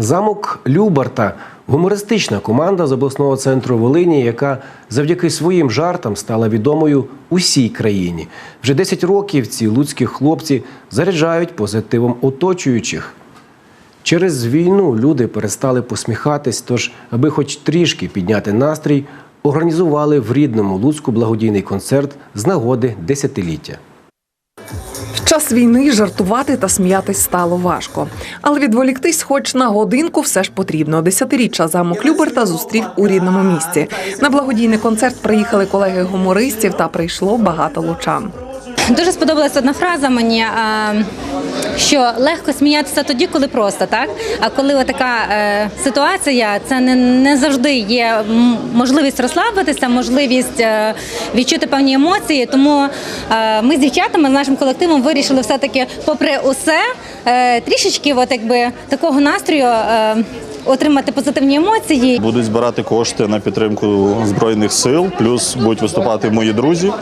Замок Любарта гумористична команда з обласного центру Волині, яка завдяки своїм жартам стала відомою усій країні. Вже 10 років ці луцькі хлопці заряджають позитивом оточуючих. Через війну люди перестали посміхатись, тож, аби хоч трішки підняти настрій, організували в рідному Луцьку благодійний концерт з нагоди десятиліття. Час війни жартувати та сміятись стало важко. Але відволіктись хоч на годинку все ж потрібно. Десятиріччя замок Люберта зустрів у рідному місті. На благодійний концерт приїхали колеги гумористів та прийшло багато лучан. Дуже сподобалася одна фраза мені, що легко сміятися тоді, коли просто так. А коли така е, ситуація, це не, не завжди є можливість розслабитися, можливість е, відчути певні емоції. Тому е, ми з дівчатами з нашим колективом вирішили все-таки, попри усе, е, трішечки, от якби такого настрою. Е, Отримати позитивні емоції Будуть збирати кошти на підтримку збройних сил, плюс будуть виступати мої друзі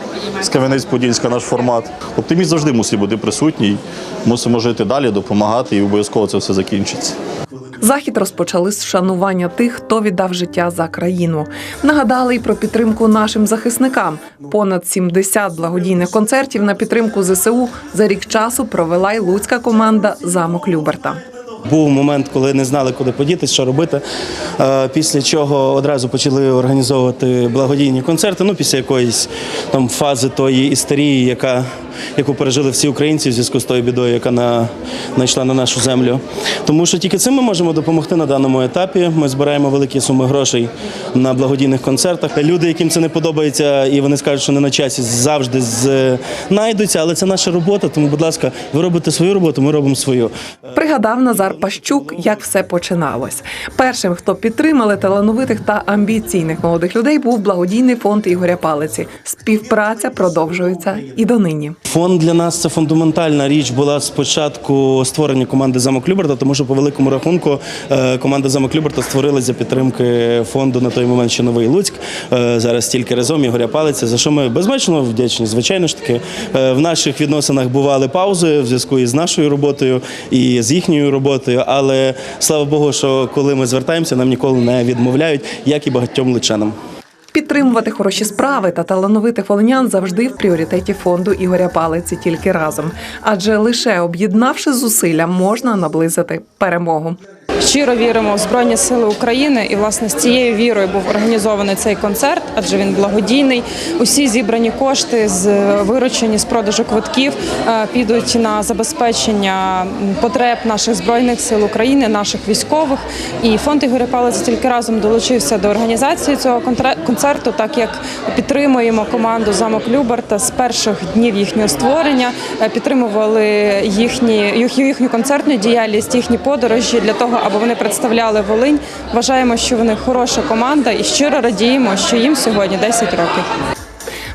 з Кам'янець-Подільська, наш формат. Оптиміст завжди мусить бути присутній. Мусимо жити далі, допомагати, і обов'язково це все закінчиться. Захід розпочали з вшанування тих, хто віддав життя за країну. Нагадали й про підтримку нашим захисникам. Понад 70 благодійних концертів на підтримку ЗСУ за рік часу провела й луцька команда Замок Люберта. Був момент, коли не знали, куди подітись, що робити. Е, Після чого одразу почали організовувати благодійні концерти. Ну, після якоїсь там фази тої істерії, яка яку пережили всі українці в зв'язку з тою бідою, яка на знайшла на нашу землю. Тому що тільки цим ми можемо допомогти на даному етапі. Ми збираємо великі суми грошей на благодійних концертах. Люди, яким це не подобається, і вони скажуть, що не на часі, завжди знайдуться, але це наша робота. Тому, будь ласка, ви робите свою роботу, ми робимо свою. Пригадав Назар Пащук, як все починалось. Першим, хто підтримали талановитих та амбіційних молодих людей, був благодійний фонд Ігоря Палиці. Співпраця продовжується і донині. Фонд для нас це фундаментальна річ була спочатку створення команди Замок Люберта, тому що по великому рахунку е, команда Замок Люберта створилась за підтримки фонду на той момент, що Новий Луцьк. Е, Зараз тільки разом Ігоря Палиця, за що ми безмежно вдячні. Звичайно ж таки, Е, в наших відносинах бували паузи в зв'язку із нашою роботою і з їхньою роботою. Але слава Богу, що коли ми звертаємося, нам ніколи не відмовляють, як і багатьом лучанам. Підтримувати хороші справи та талановитих волинян завжди в пріоритеті фонду Ігоря Палиці тільки разом. Адже лише об'єднавши зусилля, можна наблизити перемогу. Щиро віримо в Збройні Сили України, і власне з цією вірою був організований цей концерт, адже він благодійний. Усі зібрані кошти з виручені з продажу квитків е, підуть на забезпечення потреб наших збройних сил України, наших військових. І фонд Ігоря Палиця тільки разом долучився до організації цього концерту, так як підтримуємо команду замок Люберта з перших днів їхнього створення, е, підтримували їхні їхню концертну діяльність, їхні подорожі для того, аби вони представляли Волинь. Вважаємо, що вони хороша команда і щиро радіємо, що їм сьогодні 10 років.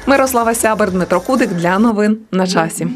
Мирослава Сябер, Дмитро Кудик для новин на часі.